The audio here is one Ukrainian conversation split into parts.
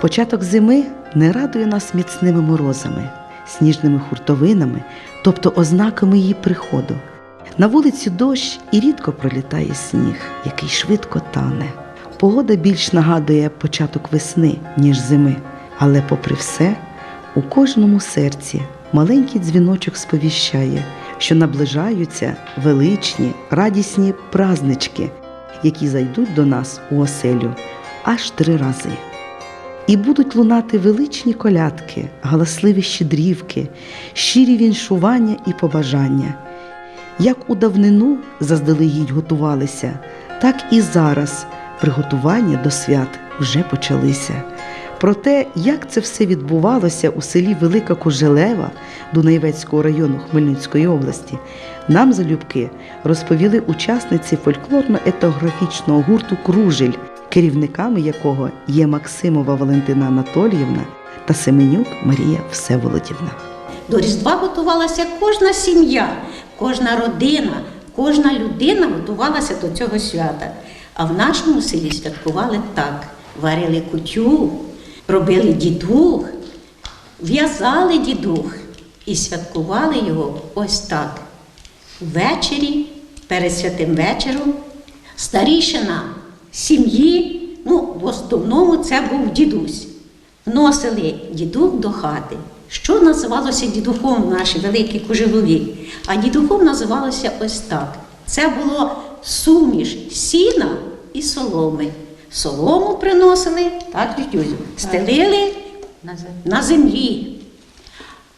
Початок зими не радує нас міцними морозами, сніжними хуртовинами, тобто ознаками її приходу. На вулиці дощ і рідко пролітає сніг, який швидко тане. Погода більш нагадує початок весни, ніж зими. Але, попри все, у кожному серці маленький дзвіночок сповіщає, що наближаються величні, радісні празднички, які зайдуть до нас у оселю аж три рази. І будуть лунати величні колядки, галасливі щедрівки, щирі віншування і побажання. Як у давнину заздалегідь готувалися, так і зараз приготування до свят вже почалися. Про те, як це все відбувалося у селі Велика Кожелева Дунаєвецького району Хмельницької області, нам залюбки розповіли учасниці фольклорно-етнографічного гурту Кружель, керівниками якого є Максимова Валентина Анатоліївна та Семенюк Марія Всеволодівна. До Різдва готувалася кожна сім'я, кожна родина, кожна людина готувалася до цього свята. А в нашому селі святкували так: варили кутю, робили дідух, в'язали дідух і святкували його ось так. Ввечері, перед святим вечором, старішина сім'ї, ну, в основному це був дідусь вносили дідух до хати. Що називалося дідухом в нашій великій кожелові? А дідухом називалося ось так. Це було суміш сіна і соломи. Солому приносили, так, тютюзю, стелили на землі.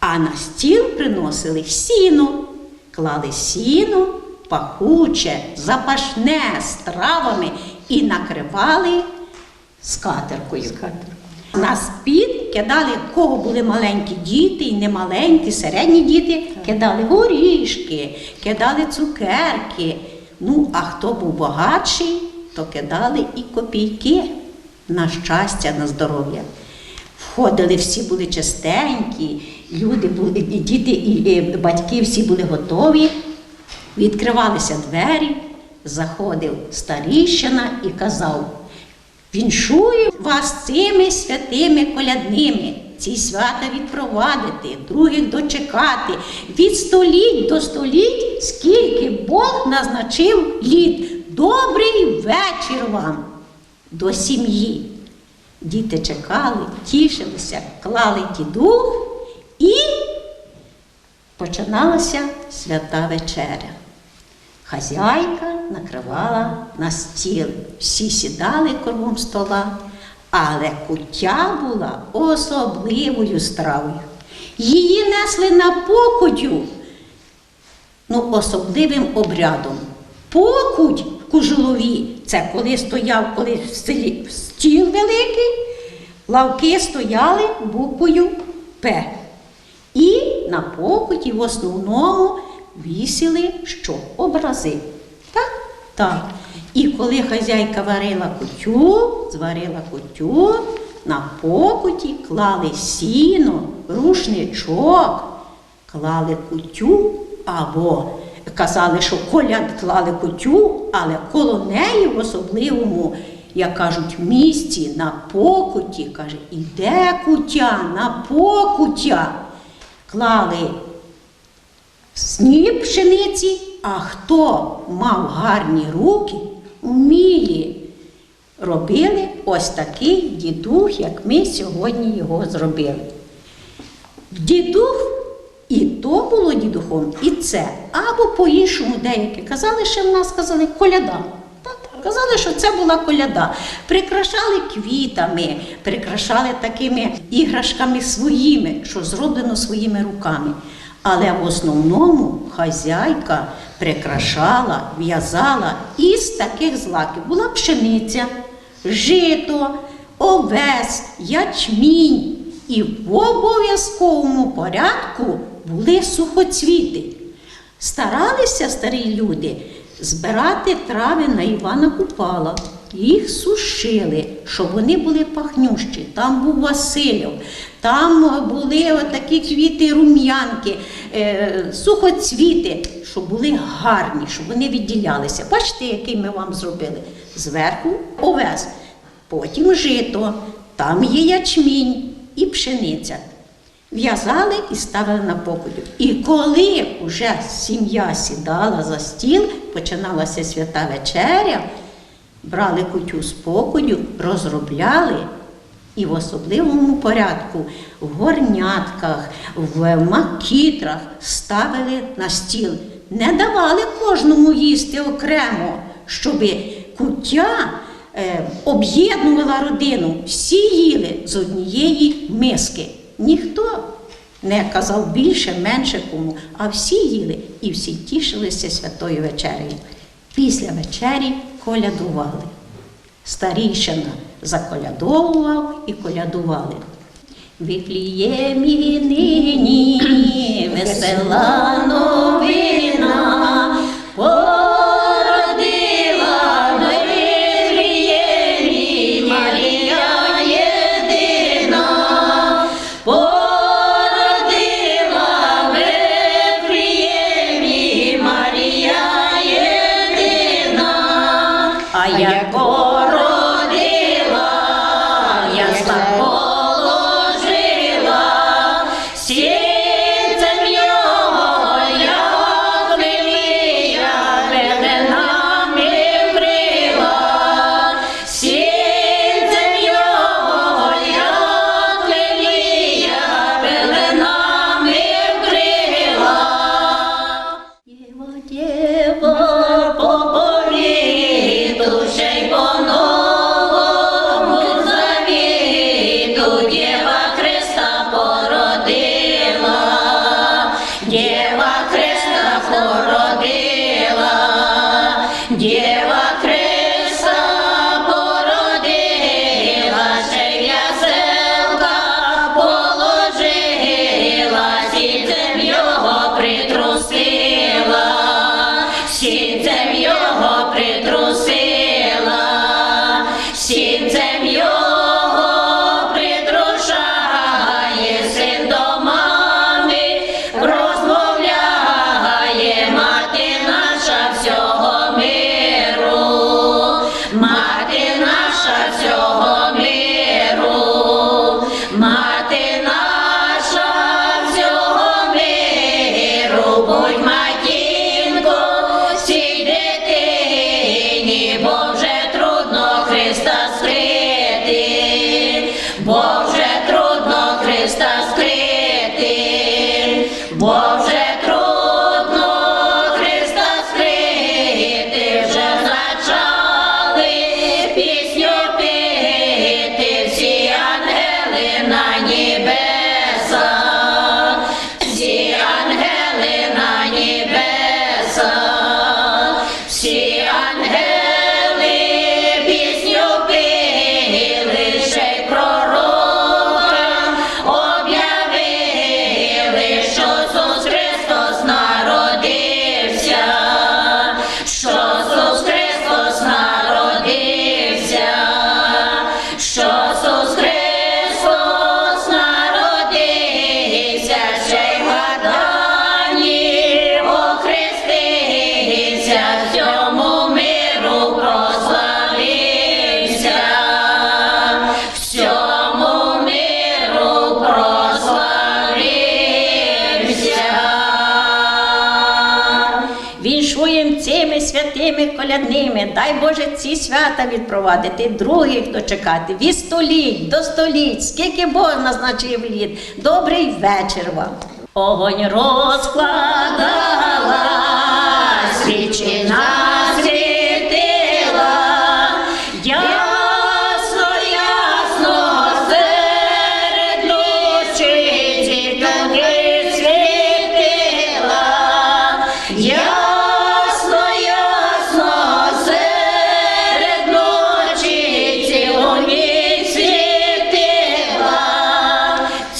А на стіл приносили сіно, клали сіно, пахуче, запашне з травами і накривали скатеркою. На спід кидали, кого були маленькі діти і немаленькі, середні діти, кидали горішки, кидали цукерки. Ну, а хто був багатший, то кидали і копійки на щастя, на здоров'я. Входили, всі були чистенькі, люди були, діти, і батьки всі були готові. Відкривалися двері, заходив старіщина і казав: Віншую вас цими святими колядними, ці свята відпровадити, других дочекати, від століть до століть, скільки Бог назначив літ. Добрий вечір вам до сім'ї. Діти чекали, тішилися, клали дідух і починалася свята вечеря. Хазяйка накривала на стіл, всі сідали кругом стола, але куття була особливою стравою. Її несли на покутю, ну, особливим обрядом. Покуть в кужелові це коли стояв, коли в селі стіл великий, лавки стояли буквою П. І на покуті в основному вісили що? Образи. Так? Так. І коли хазяйка варила кутю, зварила кутю, на покуті клали сіно, рушничок, клали кутю або казали, що коляд клали кутю, але коло неї в особливому, як кажуть, місці на покуті, каже, іде кутя на покуття. Клали сніп пшениці, а хто мав гарні руки, вмілі, робили ось такий дідух, як ми сьогодні його зробили. Дідух і то було дідухом, і це. Або по-іншому деякі казали, що в нас казали коляда. Казали, що це була коляда. Прикрашали квітами, прикрашали такими іграшками своїми, що зроблено своїми руками. Але в основному хазяйка прикрашала, в'язала із таких злаків. Була пшениця, жито, овес, ячмінь. І в обов'язковому порядку були сухоцвіти. Старалися старі люди збирати трави на Івана Купала. Їх сушили, щоб вони були пахнющі. Там був Васильов, там були такі квіти рум'янки, е, сухоцвіти, щоб були гарні, щоб вони відділялися. Бачите, який ми вам зробили? Зверху овес, потім жито, там є ячмінь і пшениця. В'язали і ставили на покудю. І коли вже сім'я сідала за стіл, починалася свята вечеря брали кутю спокою, розробляли. І в особливому порядку в горнятках, в макітрах ставили на стіл, не давали кожному їсти окремо, щоб куття е, об'єднувала родину. Всі їли з однієї миски. Ніхто не казав більше, менше кому, а всі їли і всі тішилися святою вечерею. Після вечері колядували. Старішина заколядовував і колядували. Віпліє нині весела новина. колядними, дай Боже ці свята відпровадити, других дочекати, від століть до століть, скільки Бог назначив літ. Добрий вечір вам. Огонь розклада.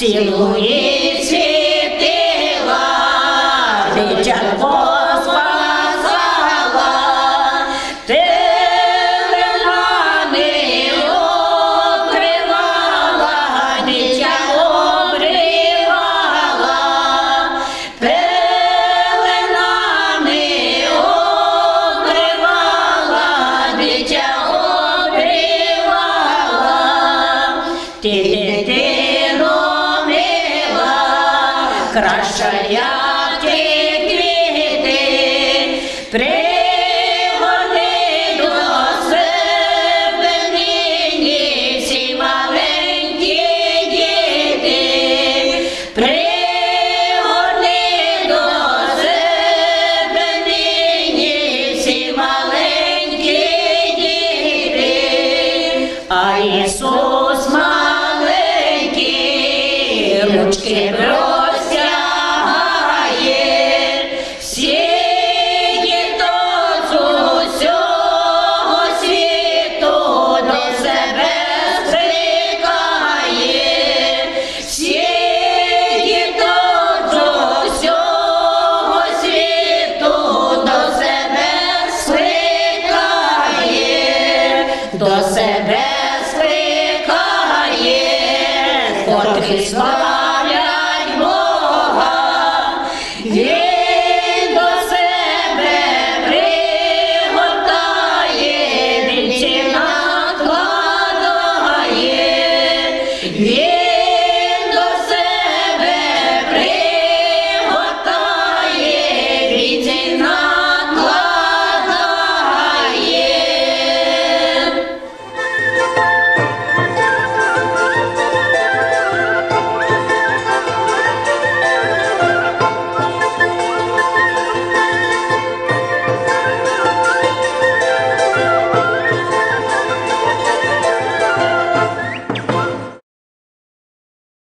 Siluí. Australia. котрі з вас.